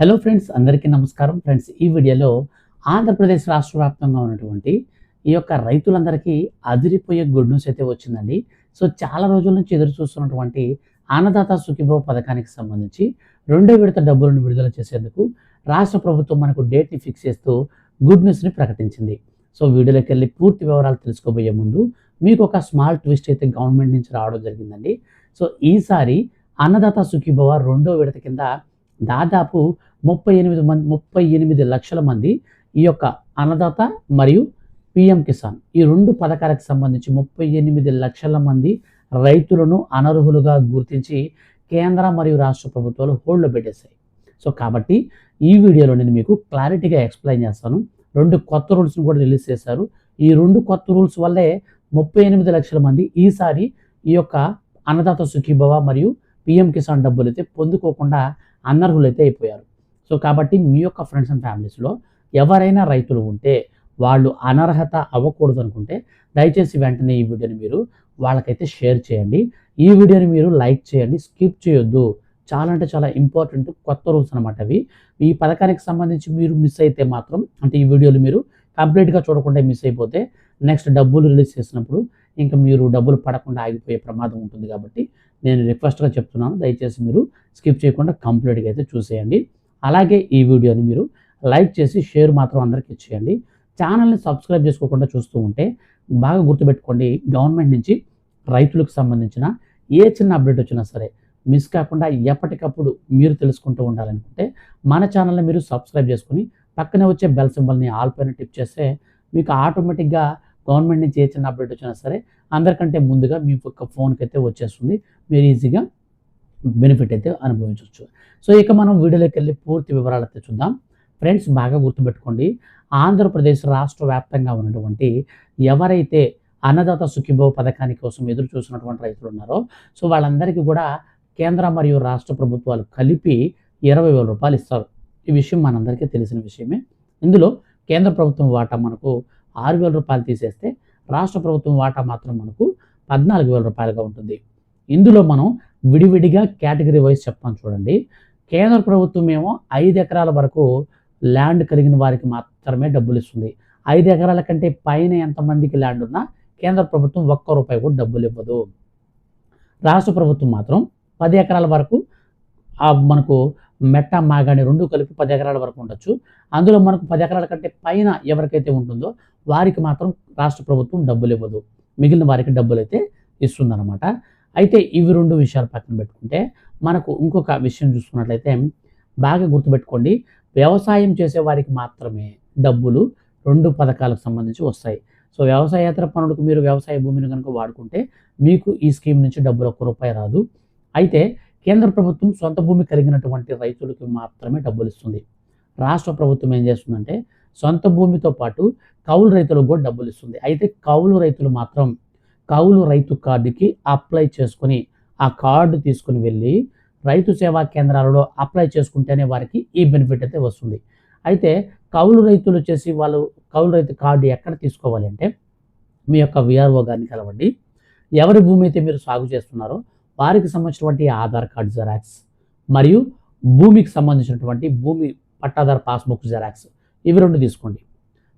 Hello friends అందరికీ నమస్కారం. Friends ఈ వీడియోలో ఆంధ్రప్రదేశ్ రాష్ట్ర వ్యాప్తంగా ఉన్నటువంటి ఈ యొక్క రైతులందరికీ అదిరిపోయే గుడ్ న్యూస్ అయితే వచ్చిందండి. సో చాలా రోజుల నుంచి ఎదురు చూస్తున్నటువంటి అన్నదాత సుఖీభవ పథకానికి సంబంధించి రెండో విడత డబ్బులను విడుదల చేసేందుకు రాష్ట్ర ప్రభుత్వం మనకు డేట్ని ఫిక్స్ చేస్తూ గుడ్ న్యూస్ని ప్రకటించింది. సో వీడియోలోకి వెళ్ళి పూర్తి వివరాలు తెలుసుకోబోయే ముందు మీకు ఒక స్మాల్ ట్విస్ట్ అయితే గవర్నమెంట్ నుంచి రావడం జరిగిందండి. సో ఈసారి అన్నదాత సుఖీభవ రెండో విడత కింద దాదాపు ముప్పై ఎనిమిది మంది ముప్పై ఎనిమిది లక్షల మంది ఈ యొక్క అన్నదాత మరియు పిఎం కిసాన్. ఈ రెండు పథకాలకు సంబంధించి ముప్పై ఎనిమిది లక్షల మంది రైతులను అనర్హులుగా గుర్తించి కేంద్ర మరియు రాష్ట్ర ప్రభుత్వాలు హోల్డ్లో పెట్టేశాయి. సో కాబట్టి ఈ వీడియోలో నేను మీకు క్లారిటీగా ఎక్స్ప్లెయిన్ చేస్తాను. రెండు కొత్త రూల్స్ని కూడా రిలీజ్ చేశారు. ఈ రెండు కొత్త రూల్స్ వల్లే ముప్పై ఎనిమిది లక్షల మంది ఈసారి ఈ యొక్క అన్నదాత సుఖీభవ మరియు పిఎం కిసాన్ డబ్బులు అయితే పొందుకోకుండా అనర్హులైతే అయిపోయారు. సో కాబట్టి మీ యొక్క ఫ్రెండ్స్ అండ్ ఫ్యామిలీస్లో ఎవరైనా రైతులు ఉంటే వాళ్ళు అనర్హత అవ్వకూడదు అనుకుంటే దయచేసి వెంటనే ఈ వీడియోని మీరు వాళ్ళకైతే షేర్ చేయండి. ఈ వీడియోని మీరు లైక్ చేయండి. స్కిప్ చేయొద్దు. చాలా అంటే చాలా ఇంపార్టెంట్ కొత్త రూల్స్ అనమాట అవి. ఈ పథకానికి సంబంధించి మీరు మిస్ అయితే మాత్రం అంటే ఈ వీడియోలు మీరు కంప్లీట్గా చూడకుండా మిస్ అయిపోతే నెక్స్ట్ డబ్బులు రిలీజ్ చేసినప్పుడు ఇంకా మీరు డబ్బులు పడకుండా ఆగిపోయే ప్రమాదం ఉంటుంది కాబట్టి నేను రిక్వెస్ట్గా చెప్తున్నాను. దయచేసి మీరు స్కిప్ చేయకుండా కంప్లీట్గా అయితే చూసేయండి. అలాగే ఈ వీడియోని మీరు లైక్ చేసి షేర్ మాత్రం అందరికీ ఇచ్చేయండి. ఛానల్ని సబ్స్క్రైబ్ చేసుకోకుండా చూస్తూ ఉంటే బాగా గుర్తుపెట్టుకోండి. గవర్నమెంట్ నుంచి రైతులకు సంబంధించిన ఏ చిన్న అప్డేట్ వచ్చినా సరే మిస్ కాకుండా ఎప్పటికప్పుడు మీరు తెలుసుకుంటూ ఉండాలనుకుంటే మన ఛానల్ని మీరు సబ్స్క్రైబ్ చేసుకుని పక్కనే వచ్చే బెల్ సింబల్ని ఆల్ పైన టిప్ చేస్తే మీకు ఆటోమేటిక్గా గవర్నమెంట్ నుంచి ఏ చిన్న అప్డేట్ వచ్చినా సరే అందరికంటే ముందుగా మీ యొక్క ఫోన్కి అయితే వచ్చేస్తుంది. మీరు ఈజీగా బెనిఫిట్ అయితే అనుభవించవచ్చు సో ఇక మనం వీడియోలోకి వెళ్ళి పూర్తి వివరాలు అయితే చూద్దాం. ఫ్రెండ్స్ బాగా గుర్తుపెట్టుకోండి. ఆంధ్రప్రదేశ్ రాష్ట్ర వ్యాప్తంగా ఉన్నటువంటి ఎవరైతే అన్నదాత సుఖీభవ పథకాని కోసం ఎదురు చూసినటువంటి రైతులు ఉన్నారో సో వాళ్ళందరికీ కూడా కేంద్ర మరియు రాష్ట్ర ప్రభుత్వాలు కలిపి ఇరవై వేల రూపాయలు ఇస్తారు. ఈ విషయం మనందరికీ తెలిసిన విషయమే. ఇందులో కేంద్ర ప్రభుత్వం వాటా మనకు ఆరు వేల రూపాయలు తీసేస్తే రాష్ట్ర ప్రభుత్వం వాటా మాత్రం మనకు పద్నాలుగు వేల రూపాయలుగా ఉంటుంది. ఇందులో మనం విడివిడిగా కేటగిరీ వైజ్ చెప్తాం చూడండి. కేంద్ర ప్రభుత్వం ఏమో ఐదు ఎకరాల వరకు ల్యాండ్ కలిగిన వారికి మాత్రమే డబ్బులు ఇస్తుంది. ఐదు ఎకరాల కంటే పైన ఎంతమందికి ల్యాండ్ ఉన్నా కేంద్ర ప్రభుత్వం ఒక్క రూపాయి కూడా డబ్బులు ఇవ్వదు. రాష్ట్ర ప్రభుత్వం మాత్రం పది ఎకరాల వరకు మనకు మెట్ట మాగాణి రెండు కలిపి పది ఎకరాల వరకు ఉండొచ్చు. అందులో మనకు పది ఎకరాల కంటే పైన ఎవరికైతే ఉంటుందో వారికి మాత్రం రాష్ట్ర ప్రభుత్వం డబ్బులు ఇవ్వదు. మిగిలిన వారికి డబ్బులు అయితే ఇస్తుందన్నమాట. అయితే ఇవి రెండు విషయాలు పక్కన పెట్టుకుంటే మనకు ఇంకొక విషయం చూసుకున్నట్లయితే బాగా గుర్తుపెట్టుకోండి. వ్యవసాయం చేసే వారికి మాత్రమే డబ్బులు రెండు పథకాలకు సంబంధించి వస్తాయి. సో వ్యవసాయేతర పనులకు మీరు వ్యవసాయ భూమిని కనుక వాడుకుంటే మీకు ఈ స్కీమ్ నుంచి డబ్బులు ఒక్క రూపాయి రాదు. అయితే కేంద్ర ప్రభుత్వం సొంత భూమి కలిగినటువంటి రైతులకు మాత్రమే డబ్బులు ఇస్తుంది. రాష్ట్ర ప్రభుత్వం ఏం చేస్తుందంటే సొంత భూమితో పాటు కౌలు రైతులకు కూడా డబ్బులు ఇస్తుంది. అయితే కౌలు రైతులు మాత్రం కౌలు రైతు కార్డుకి అప్లై చేసుకొని ఆ కార్డు తీసుకుని వెళ్ళి రైతు సేవా కేంద్రాలలో అప్లై చేసుకుంటేనే వారికి ఈ బెనిఫిట్ అయితే వస్తుంది. అయితే కౌలు రైతులు వచ్చేసి వాళ్ళు కౌలు రైతు కార్డు ఎక్కడ తీసుకోవాలి అంటే మీ యొక్క విఆర్ఓ గారిని కలవండి. ఎవరి భూమి అయితే మీరు సాగు చేస్తున్నారో వారికి సంబంధించినటువంటి ఆధార్ కార్డు జెరాక్స్ మరియు భూమికి సంబంధించినటువంటి భూమి పట్టాదారు పాస్బుక్ జెరాక్స్ ఇవి రెండు తీసుకోండి.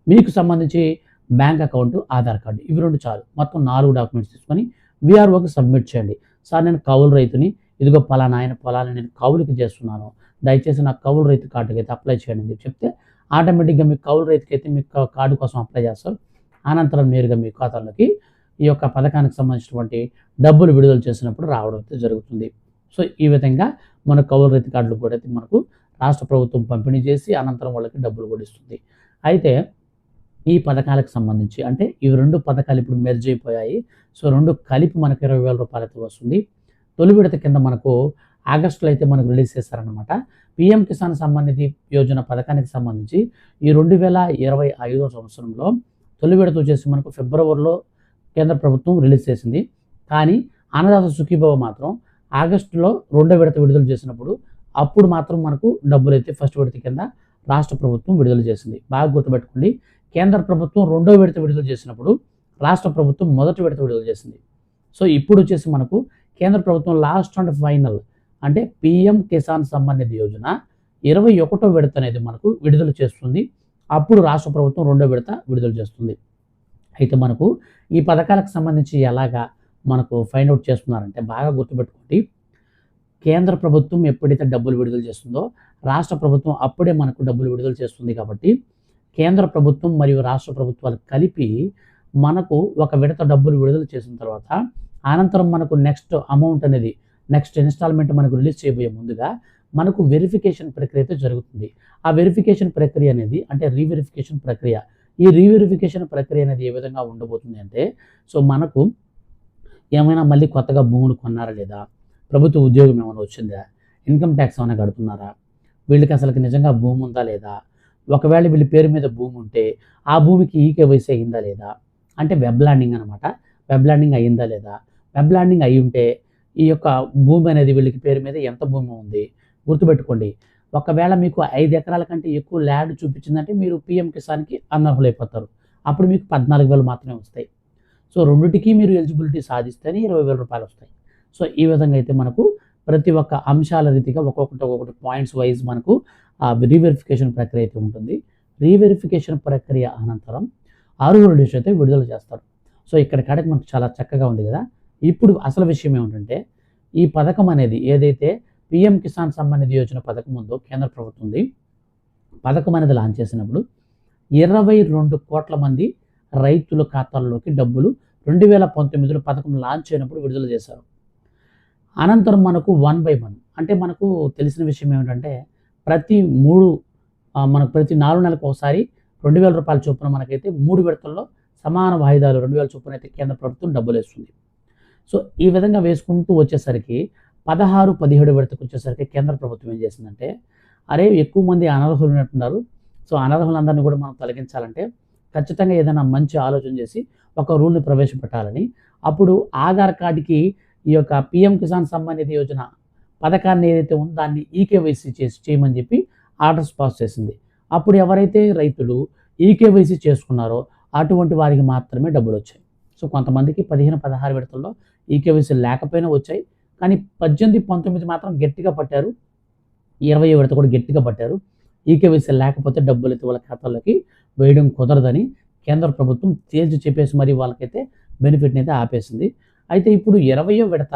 మీకు సంబంధించి బ్యాంక్ అకౌంట్ ఆధార్ కార్డు ఇవి రెండు చాలు. మొత్తం నాలుగు డాక్యుమెంట్స్ తీసుకొని విఆర్ఓకి సబ్మిట్ చేయండి. సార్ నేను కౌలు రైతుని. ఇదిగో పలానా ఆయన పొలాన్ని నేను కౌలుకి చేస్తున్నాను. దయచేసి నాకు కౌలు రైతు కార్డుకి అయితే అప్లై చేయండి అని చెప్తే ఆటోమేటిక్గా మీకు కౌలు రైతుకి అయితే మీకు కార్డు కోసం అప్లై చేస్తారు. అనంతరం నేరుగా మీ ఖాతాలోకి ఈ యొక్క పథకానికి సంబంధించినటువంటి డబ్బులు విడుదల చేసినప్పుడు రావడం అయితే జరుగుతుంది. సో ఈ విధంగా మన కౌలు రైతు కార్డులు కూడా అయితే మనకు రాష్ట్ర ప్రభుత్వం పంపిణీ చేసి అనంతరం వాళ్ళకి డబ్బులు కూడా ఇస్తుంది. అయితే ఈ పథకాలకు సంబంధించి అంటే ఈ రెండు పథకాలు ఇప్పుడు మెర్జ్ అయిపోయాయి. సో రెండు కలిపి మనకు ఇరవై వేల రూపాయలు అయితే వస్తుంది. తొలి విడత కింద మనకు ఆగస్టులో అయితే మనకు రిలీజ్ చేశారనమాట పిఎం కిసాన్ సమ్మాన్ నిధి యోజన పథకానికి సంబంధించి ఈ రెండు వేల ఇరవై ఐదో సంవత్సరంలో తొలి విడత వచ్చేసి మనకు ఫిబ్రవరిలో కేంద్ర ప్రభుత్వం రిలీజ్ చేసింది. కానీ అన్నదాత సుఖీభవ మాత్రం ఆగస్టులో రెండో విడత విడుదల చేసినప్పుడు అప్పుడు మాత్రం మనకు డబ్బులు అయితే ఫస్ట్ విడత కింద రాష్ట్ర ప్రభుత్వం విడుదల చేసింది. బాగా గుర్తుపెట్టుకోండి. కేంద్ర ప్రభుత్వం రెండో విడత విడుదల చేసినప్పుడు రాష్ట్ర ప్రభుత్వం మొదటి విడత విడుదల చేసింది. సో ఇప్పుడు వచ్చేసి మనకు కేంద్ర ప్రభుత్వం లాస్ట్ అండ్ ఫైనల్ అంటే పిఎం కిసాన్ సమ్మాన్ నిధి యోజన ఇరవై ఒకటో విడత అనేది మనకు విడుదల చేస్తుంది. అప్పుడు రాష్ట్ర ప్రభుత్వం రెండో విడత విడుదల చేస్తుంది. అయితే మనకు ఈ పథకాలకు సంబంధించి ఎలాగా మనకు ఫైండ్ అవుట్ చేస్తున్నారంటే బాగా గుర్తుపెట్టుకోండి. కేంద్ర ప్రభుత్వం ఎప్పుడైతే డబ్బులు విడుదల చేస్తుందో రాష్ట్ర ప్రభుత్వం అప్పుడే మనకు డబ్బులు విడుదల చేస్తుంది కాబట్టి కేంద్ర ప్రభుత్వం మరియు రాష్ట్ర ప్రభుత్వాలు కలిపి మనకు ఒక విడత డబ్బులు విడుదల చేసిన తర్వాత అనంతరం మనకు నెక్స్ట్ అమౌంట్ అనేది నెక్స్ట్ ఇన్స్టాల్మెంట్ మనకు రిలీజ్ చేయబోయే ముందుగా మనకు వెరిఫికేషన్ ప్రక్రియ అయితే జరుగుతుంది. ఆ వెరిఫికేషన్ ప్రక్రియ అనేది అంటే రీవెరిఫికేషన్ ప్రక్రియ ఈ రీవెరిఫికేషన్ ప్రక్రియ అనేది ఏ విధంగా ఉండబోతుంది అంటే సో మనకు ఏమైనా మళ్ళీ కొత్తగా భూములు కొన్నారా లేదా? ప్రభుత్వ ఉద్యోగం ఏమైనా వచ్చిందా? ఇన్కమ్ ట్యాక్స్ ఏమైనా కడుతున్నారా? వీళ్ళకి అసలు నిజంగా భూమి ఉందా లేదా? ఒకవేళ వీళ్ళ పేరు మీద భూమి ఉంటే ఆ భూమికి ఈకేవైసీ అయిందా లేదా? అంటే వెబ్ ల్యాండింగ్ అనమాట వెబ్ ల్యాండింగ్ అయ్యిందా లేదా? వెబ్ ల్యాండింగ్ అయి ఉంటే ఈ యొక్క భూమి అనేది వీళ్ళకి పేరు మీద ఎంత భూమి ఉంది? గుర్తుపెట్టుకోండి. ఒకవేళ మీకు ఐదు ఎకరాల కంటే ఎక్కువ ల్యాండ్ చూపించిందంటే మీరు పిఎం కిసాన్కి అనర్హులైపోతారు. అప్పుడు మీకు పద్నాలుగు వేలు మాత్రమే వస్తాయి. సో రెండింటికి మీరు ఎలిజిబిలిటీ సాధిస్తేనే ఇరవై వేల రూపాయలు వస్తాయి. సో ఈ విధంగా అయితే మనకు ప్రతి ఒక్క అంశాల రీతిగా ఒక్కొక్కటి ఒక్కొక్కటి పాయింట్స్ వైజ్ మనకు ఆ రీవెరిఫికేషన్ ప్రక్రియ అయితే ఉంటుంది. రీవెరిఫికేషన్ ప్రక్రియ అనంతరం అర్హుల లిస్ట్ అయితే విడుదల చేస్తారు. సో ఇక్కడ కాడకి మనకు చాలా చక్కగా ఉంది కదా. ఇప్పుడు అసలు విషయం ఏమిటంటే ఈ పథకం అనేది ఏదైతే పిఎం కిసాన్ సమ్మాన్ నిధి యోజన పథకం ఉందో కేంద్ర ప్రభుత్వం ఉంది. పథకం అనేది లాంచ్ చేసినప్పుడు ఇరవై రెండు కోట్ల మంది రైతుల ఖాతాల్లోకి డబ్బులు రెండు వేల పంతొమ్మిదిలో పథకం లాంచ్ అయినప్పుడు విడుదల చేశారు. అనంతరం మనకు వన్ బై వన్ అంటే మనకు తెలిసిన విషయం ఏమిటంటే ప్రతి మూడు మనకు ప్రతి నాలుగు నెలలకు ఒకసారి రెండు వేల రూపాయల చొప్పున మనకైతే మూడు విడతల్లో సమాన వాయిదాలు రెండు వేల చొప్పున అయితే కేంద్ర ప్రభుత్వం డబ్బులు వేస్తుంది. సో ఈ విధంగా వేసుకుంటూ వచ్చేసరికి పదహారు పదిహేడు విడతకు వచ్చేసరికి కేంద్ర ప్రభుత్వం ఏం చేసిందంటే అరే ఎక్కువ మంది అనర్హులు ఉన్నట్టున్నారు సో అనర్హులందరినీ కూడా మనం తొలగించాలంటే ఖచ్చితంగా ఏదైనా మంచి ఆలోచన చేసి ఒక రూల్ని ప్రవేశపెట్టాలని. అప్పుడు ఆధార్ కార్డుకి ఈ యొక్క పిఎం కిసాన్ సమ్మాన్ నిధి యోజన పథకాన్ని ఏదైతే ఉందో దాన్ని ఈకేవైసీ చేసి చేయమని చెప్పి ఆర్డర్స్ పాస్ చేసింది. అప్పుడు ఎవరైతే రైతులు ఈకేవైసీ చేసుకున్నారో అటువంటి వారికి మాత్రమే డబ్బులు వచ్చాయి. సో కొంతమందికి పదిహేను పదహారు విడతల్లో ఈకేవైసీ లేకపోయినా వచ్చాయి. కానీ పద్దెనిమిది పంతొమ్మిది మాత్రం గట్టిగా పట్టారు. ఇరవై విడత కూడా గట్టిగా పట్టారు. ఈకేవైసీ లేకపోతే డబ్బులు అయితే వాళ్ళ ఖాతాలోకి వేయడం కుదరదని కేంద్ర ప్రభుత్వం తేల్చి చెప్పేసి మరి వాళ్ళకైతే బెనిఫిట్ని అయితే ఆపేసింది. అయితే ఇప్పుడు ఇరవయో విడత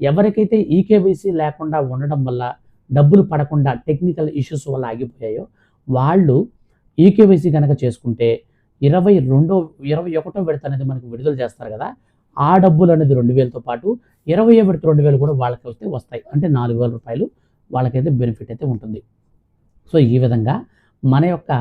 ఎవరికైతే ఈకేవైసీ లేకుండా ఉండడం వల్ల డబ్బులు పడకుండా టెక్నికల్ ఇష్యూస్ వల్ల ఆగిపోయాయో వాళ్ళు ఈకేవైసీ కనుక చేసుకుంటే ఇరవై రెండో ఇరవై ఒకటో విడత అనేది మనకు విడుదల చేస్తారు కదా. ఆ డబ్బులు అనేది రెండు వేలతో పాటు ఇరవై విడత రెండు వేలు కూడా వాళ్ళకి వస్తే వస్తాయి. అంటే నాలుగు వేల రూపాయలు వాళ్ళకైతే బెనిఫిట్ అయితే ఉంటుంది. సో ఈ విధంగా మన యొక్క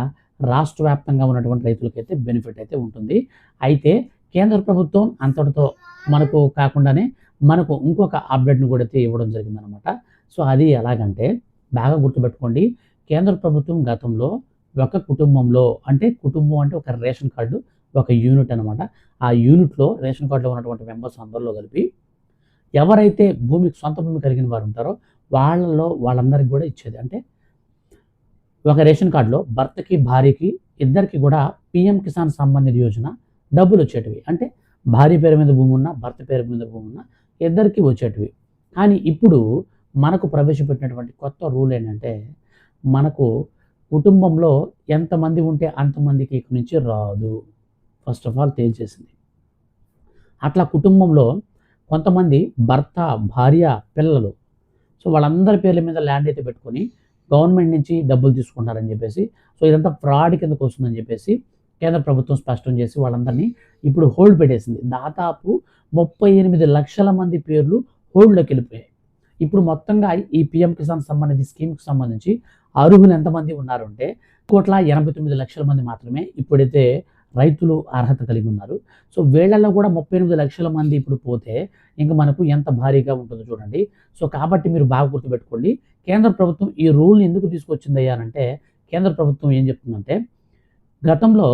రాష్ట్ర వ్యాప్తంగా ఉన్నటువంటి రైతులకైతే బెనిఫిట్ అయితే ఉంటుంది. అయితే కేంద్ర ప్రభుత్వం అంతటితో మనకు కాకుండానే మనకు ఇంకొక అప్డేట్ని కూడా అయితే ఇవ్వడం జరిగిందనమాట సో అది ఎలాగంటే బాగా గుర్తుపెట్టుకోండి కేంద్ర ప్రభుత్వం గతంలో ఒక కుటుంబంలో అంటే కుటుంబం అంటే ఒక రేషన్ కార్డు ఒక యూనిట్ అనమాట ఆ యూనిట్లో రేషన్ కార్డులో ఉన్నటువంటి మెంబర్స్ అందరిలో కలిపి ఎవరైతే భూమికి సొంత భూమి కలిగిన వారు ఉంటారో వాళ్ళలో వాళ్ళందరికీ కూడా ఇచ్చేది. అంటే ఒక రేషన్ కార్డులో భర్తకి భార్యకి ఇద్దరికి కూడా పిఎం కిసాన్ సమ్మాన్ నిధి యోజన డబ్బులు వచ్చేటివి. అంటే భార్య పేరు మీద భూమి ఉన్నా భర్త పేరు మీద భూమి ఉన్నా ఇద్దరికి వచ్చేటివి. కానీ ఇప్పుడు మనకు ప్రవేశపెట్టినటువంటి కొత్త రూల్ ఏంటంటే మనకు కుటుంబంలో ఎంతమంది ఉంటే అంతమందికి ఇక్కడి నుంచి రాదు. ఫస్ట్ ఆఫ్ ఆల్ తేల్చేసింది. అట్లా కుటుంబంలో కొంతమంది భర్త భార్య పిల్లలు. సో వాళ్ళందరి పేర్ల మీద ల్యాండ్ అయితే పెట్టుకొని గవర్నమెంట్ నుంచి డబ్బులు తీసుకుంటారని చెప్పేసి సో ఇదంతా ఫ్రాడ్ కిందకు వస్తుందని చెప్పేసి కేంద్ర ప్రభుత్వం స్పష్టం చేసి వాళ్ళందరినీ ఇప్పుడు హోల్డ్ పెట్టేసింది. దాదాపు ముప్పై ఎనిమిది లక్షల మంది పేర్లు హోల్డ్లోకి వెళ్ళిపోయాయి. ఇప్పుడు మొత్తంగా ఈ పిఎం కిసాన్ సంబంధించి స్కీమ్కి సంబంధించి అర్హులు ఎంతమంది ఉన్నారంటే కోట్ల ఎనభై తొమ్మిది లక్షల మంది మాత్రమే ఇప్పుడైతే రైతులు అర్హత కలిగి ఉన్నారు. సో వీళ్ళల్లో కూడా ముప్పై ఎనిమిది లక్షల మంది ఇప్పుడు పోతే ఇంకా మనకు ఎంత భారీగా ఉంటుందో చూడండి. సో కాబట్టి మీరు బాగా గుర్తుపెట్టుకోండి. కేంద్ర ప్రభుత్వం ఈ రూల్ని ఎందుకు తీసుకొచ్చిందయ్యారంటే కేంద్ర ప్రభుత్వం ఏం చెప్తుందంటే గతంలో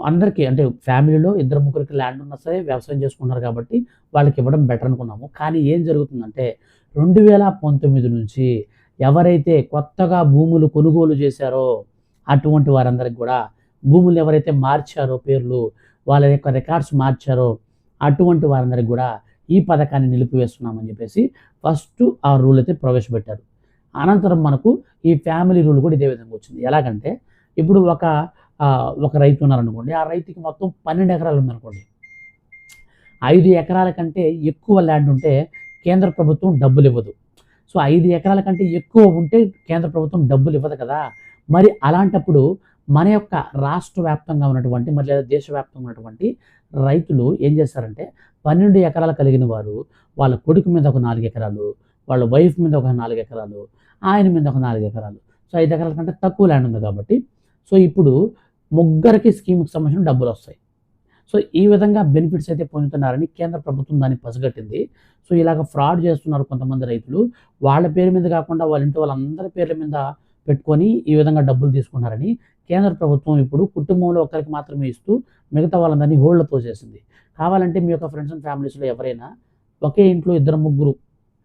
అందరికీ అంటే ఫ్యామిలీలో ఇద్దరు ముగ్గురికి ల్యాండ్ ఉన్నా సరే వ్యవసాయం చేసుకున్నారు కాబట్టి వాళ్ళకి ఇవ్వడం బెటర్ అనుకున్నాము. కానీ ఏం జరుగుతుందంటే రెండు వేల పంతొమ్మిది నుంచి ఎవరైతే కొత్తగా భూములు కొనుగోలు చేశారో అటువంటి వారందరికి కూడా భూములు ఎవరైతే మార్చారో పేర్లు వాళ్ళ యొక్క రికార్డ్స్ మార్చారో అటువంటి వారందరికి కూడా ఈ పథకాన్ని నిలిపివేస్తున్నామని చెప్పేసి ఫస్ట్ ఆ రూల్ అయితే ప్రవేశపెట్టారు. అనంతరం మనకు ఈ ఫ్యామిలీ రూల్ కూడా ఇదే విధంగా వచ్చింది. ఎలాగంటే ఇప్పుడు ఒక ఒక రైతు ఉన్నారనుకోండి ఆ రైతుకి మొత్తం పన్నెండు ఎకరాలు ఉందనుకోండి. ఐదు ఎకరాల కంటే ఎక్కువ ల్యాండ్ ఉంటే కేంద్ర ప్రభుత్వం డబ్బులు ఇవ్వదు. సో ఐదు ఎకరాల కంటే ఎక్కువ ఉంటే కేంద్ర ప్రభుత్వం డబ్బులు ఇవ్వదు కదా. మరి అలాంటప్పుడు మన యొక్క రాష్ట్ర వ్యాప్తంగా ఉన్నటువంటి మరి లేదా దేశవ్యాప్తంగా ఉన్నటువంటి రైతులు ఏం చేస్తారంటే పన్నెండు ఎకరాలు కలిగిన వారు వాళ్ళ కొడుకు మీద ఒక నాలుగు ఎకరాలు వాళ్ళ వైఫ్ మీద ఒక నాలుగు ఎకరాలు ఆయన మీద ఒక నాలుగు ఎకరాలు. సో ఐదు ఎకరాల కంటే తక్కువ ల్యాండ్ ఉంది కాబట్టి సో ఇప్పుడు ముగ్గురికి స్కీమ్కి సంబంధించిన డబ్బులు వస్తాయి. సో ఈ విధంగా బెనిఫిట్స్ అయితే పొందుతున్నారని కేంద్ర ప్రభుత్వం దాన్ని పసిగట్టింది. సో ఇలాగ ఫ్రాడ్ చేస్తున్నారు కొంతమంది రైతులు. వాళ్ళ పేరు మీద కాకుండా వాళ్ళ ఇంటి వాళ్ళందరి పేర్ల మీద పెట్టుకొని ఈ విధంగా డబ్బులు తీసుకున్నారని కేంద్ర ప్రభుత్వం ఇప్పుడు కుటుంబంలో ఒకరికి మాత్రమే ఇస్తూ మిగతా వాళ్ళందరినీ హోల్డ్తో చేసింది. కావాలంటే మీ యొక్క ఫ్రెండ్స్ అండ్ ఫ్యామిలీస్లో ఎవరైనా ఒకే ఇంట్లో ఇద్దరు ముగ్గురు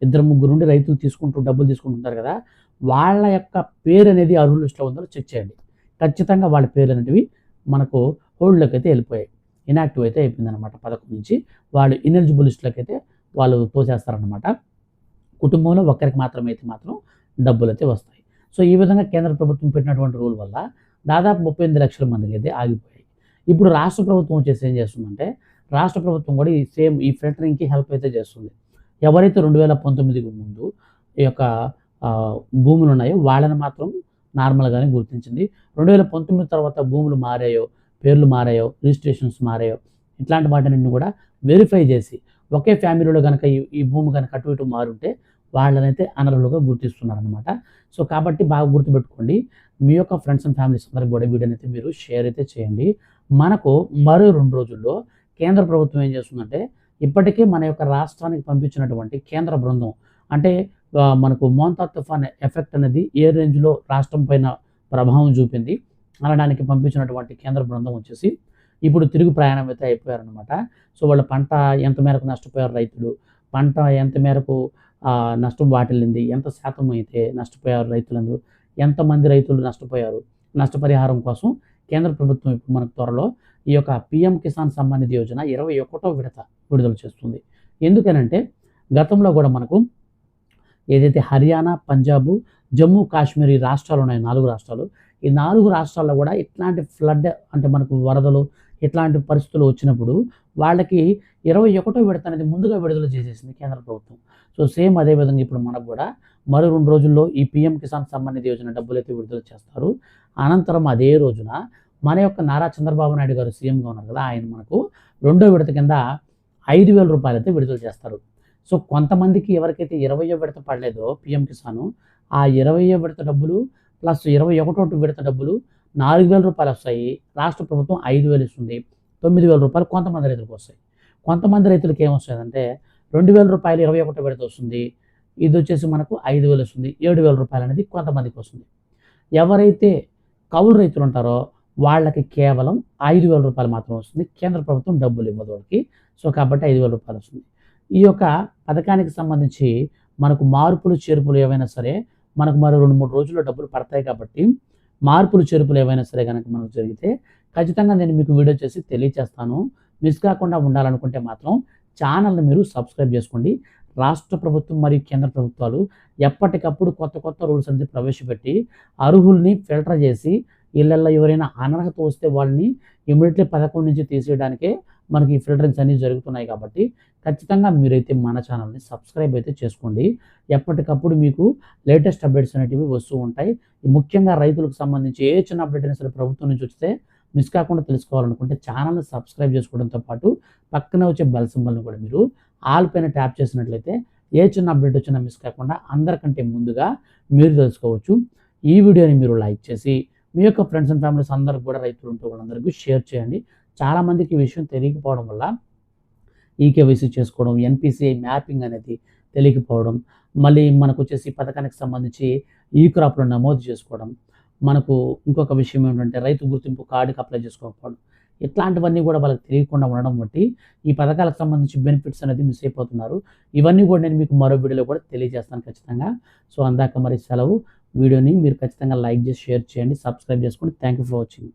ఇద్దరు ముగ్గురు నుండి రైతులు తీసుకుంటూ డబ్బులు తీసుకుంటుంటారు కదా వాళ్ళ యొక్క పేరు అనేది అర్హుల లిస్ట్లో ఉందో చెక్ చేయండి. ఖచ్చితంగా వాళ్ళ పేర్లు అనేటివి మనకు హోల్డ్లోకి అయితే వెళ్ళిపోయాయి. ఇనాక్టివ్ అయితే అయిపోయింది అనమాట పథకం నుంచి. వాళ్ళు ఇనెలిజిబుల్ లిస్టులోకి అయితే వాళ్ళు తోసేస్తారనమాట కుటుంబంలో ఒక్కరికి మాత్రమే అయితే మాత్రం డబ్బులు అయితే వస్తాయి. సో ఈ విధంగా కేంద్ర ప్రభుత్వం పెట్టినటువంటి రూల్ వల్ల దాదాపు ముప్పై ఎనిమిది లక్షల మందికి అయితే ఆగిపోయాయి. ఇప్పుడు రాష్ట్ర ప్రభుత్వం వచ్చేసి ఏం చేస్తుందంటే రాష్ట్ర ప్రభుత్వం కూడా ఈ సేమ్ ఈ ఫిల్టరింగ్కి హెల్ప్ అయితే చేస్తుంది. ఎవరైతే రెండు వేల పంతొమ్మిదికి ముందు ఈ యొక్క భూములు ఉన్నాయో వాళ్ళని మాత్రం నార్మల్గానే గుర్తించింది. రెండు వేల పంతొమ్మిది తర్వాత భూములు మారాయో పేర్లు మారాయో రిజిస్ట్రేషన్స్ మారాయో ఇట్లాంటి వాటిని కూడా వెరిఫై చేసి ఒకే ఫ్యామిలీలో కనుక ఈ ఈ భూమి కనుక అటు ఇటు మారుంటే వాళ్ళనైతే అనర్హులుగా గుర్తిస్తున్నారనమాట సో కాబట్టి బాగా గుర్తుపెట్టుకోండి. మీ యొక్క ఫ్రెండ్స్ అండ్ ఫ్యామిలీస్ అందరికి కూడా వీడియోని అయితే మీరు షేర్ అయితే చేయండి. మనకు మరో రెండు రోజుల్లో కేంద్ర ప్రభుత్వం ఏం చేస్తుందంటే ఇప్పటికే మన యొక్క రాష్ట్రానికి పంపించినటువంటి కేంద్ర బృందం అంటే మనకు మోంతా తుఫాన్ ఎఫెక్ట్ అనేది ఏ రేంజ్లో రాష్ట్రం పైన ప్రభావం చూపింది అనడానికి పంపించినటువంటి కేంద్ర బృందం వచ్చేసి ఇప్పుడు తిరుగు ప్రయాణం అయితే అయిపోయారనమాట సో వాళ్ళ పంట ఎంత మేరకు నష్టపోయారు రైతులు పంట ఎంత మేరకు నష్టం వాటిల్లింది. ఎంత శాతం అయితే నష్టపోయారు రైతులందరూ ఎంతమంది రైతులు నష్టపోయారు? నష్టపరిహారం కోసం కేంద్ర ప్రభుత్వం ఇప్పుడు మనకు త్వరలో ఈ యొక్క పిఎం కిసాన్ సమ్మాన్ నిధి యోజన ఇరవై ఒకటో విడత విడుదల చేస్తుంది. ఎందుకనంటే గతంలో కూడా మనకు ఏదైతే హర్యానా పంజాబ్ జమ్మూ కాశ్మీర్ ఈ రాష్ట్రాలు ఉన్నాయి నాలుగు రాష్ట్రాలు. ఈ నాలుగు రాష్ట్రాల్లో కూడా ఇట్లాంటి ఫ్లడ్ అంటే మనకు వరదలు ఇట్లాంటి పరిస్థితులు వచ్చినప్పుడు వాళ్ళకి ఇరవై ఒకటో విడత అనేది ముందుగా విడుదల చేసేసింది కేంద్ర ప్రభుత్వం. సో సేమ్ అదే విధంగా ఇప్పుడు మనకు కూడా మరో రెండు రోజుల్లో ఈ పిఎం కిసాన్ సంబంధిత యోజన డబ్బులు అయితే విడుదల చేస్తారు. అనంతరం అదే రోజున మన యొక్క నారా చంద్రబాబు నాయుడు గారు సీఎంగా ఉన్నారు కదా ఆయన మనకు రెండో విడత కింద ఐదు వేల రూపాయలు అయితే విడుదల చేస్తారు. సో కొంతమందికి ఎవరికైతే ఇరవయో విడత పడలేదో పిఎం కిసాన్ ఆ ఇరవయో విడత డబ్బులు ప్లస్ ఇరవై ఒకటో విడత డబ్బులు నాలుగు వేల రూపాయలు వస్తాయి. రాష్ట్ర ప్రభుత్వం ఐదు వేలు ఇస్తుంది. తొమ్మిది వేల రూపాయలు కొంతమంది రైతులకు వస్తాయి. కొంతమంది రైతులకు ఏమొస్తుందంటే రెండు వేల రూపాయలు ఇరవై ఒకటో విడత వస్తుంది. ఇది వచ్చేసి మనకు ఐదు వేలు వస్తుంది. ఏడు వేల రూపాయలు అనేది కొంతమందికి వస్తుంది. ఎవరైతే కౌలు రైతులు ఉంటారో వాళ్ళకి కేవలం ఐదు వేల రూపాయలు మాత్రం వస్తుంది. కేంద్ర ప్రభుత్వం డబ్బులు ఇవ్వదు వాళ్ళకి. సో కాబట్టి ఐదు వేల రూపాయలు వస్తుంది. ఈ యొక్క పథకానికి సంబంధించి మనకు మార్పులు చేర్పులు ఏవైనా సరే మనకు మరో రెండు మూడు రోజుల్లో డబ్బులు పడతాయి కాబట్టి మార్పులు చేర్పులు ఏవైనా సరే కనుక మనకు జరిగితే ఖచ్చితంగా నేను మీకు వీడియో చేసి తెలియచేస్తాను. మిస్ కాకుండా ఉండాలనుకుంటే మాత్రం ఛానల్ని మీరు సబ్స్క్రైబ్ చేసుకోండి. రాష్ట్ర ప్రభుత్వం మరియు కేంద్ర ప్రభుత్వాలు ఎప్పటికప్పుడు కొత్త కొత్త రూల్స్ అనేది ప్రవేశపెట్టి అర్హుల్ని ఫిల్టర్ చేసి వీళ్ళల్లో ఎవరైనా అనర్హత వస్తే వాళ్ళని ఇమీడియట్లీ పథకం నుంచి తీసేయడానికే మనకి ఈ ఫిల్టరింగ్స్ అన్నీ జరుగుతున్నాయి కాబట్టి ఖచ్చితంగా మీరైతే మన ఛానల్ని సబ్స్క్రైబ్ అయితే చేసుకోండి. ఎప్పటికప్పుడు మీకు లేటెస్ట్ అప్డేట్స్ అనేటివి వస్తూ ఉంటాయి. ముఖ్యంగా రైతులకు సంబంధించి ఏ చిన్న అప్డేట్ అయినా సరే ప్రభుత్వం నుంచి వస్తే మిస్ కాకుండా తెలుసుకోవాలనుకుంటే ఛానల్ని సబ్స్క్రైబ్ చేసుకోవడంతో పాటు పక్కన వచ్చే బెల్ సింబల్ని కూడా మీరు ఆల్ పైన ట్యాప్ చేసినట్లయితే ఏ చిన్న అప్డేట్ వచ్చినా మిస్ కాకుండా అందరికంటే ముందుగా మీరు తెలుసుకోవచ్చు. ఈ వీడియోని మీరు లైక్ చేసి మీ యొక్క ఫ్రెండ్స్ అండ్ ఫ్యామిలీస్ అందరికి కూడా రైతులు ఉంటే వాళ్ళందరికీ షేర్ చేయండి. చాలామందికి ఈ విషయం తెలియకపోవడం వల్ల ఈకేవైసీ చేసుకోవడం ఎన్పిసిఐ మ్యాపింగ్ అనేది తెలియకపోవడం మళ్ళీ మనకు వచ్చేసి పథకానికి సంబంధించి ఈ క్రాప్లో నమోదు చేసుకోవడం మనకు ఇంకొక విషయం ఏంటంటే రైతు గుర్తింపు కార్డుకి అప్లై చేసుకోకపోవడం ఇట్లాంటివన్నీ కూడా వాళ్ళకి తెలియకుండా ఉండడం బట్టి ఈ పథకాలకు సంబంధించి బెనిఫిట్స్ అనేది మిస్ అయిపోతున్నారు. ఇవన్నీ కూడా నేను మీకు మరో వీడియోలో కూడా తెలియజేస్తాను ఖచ్చితంగా. సో అందాక మరి సెలవు. వీడియోని మీరు ఖచ్చితంగా లైక్ చేసి షేర్ చేయండి సబ్స్క్రైబ్ చేసుకోండి. Thank you for watching.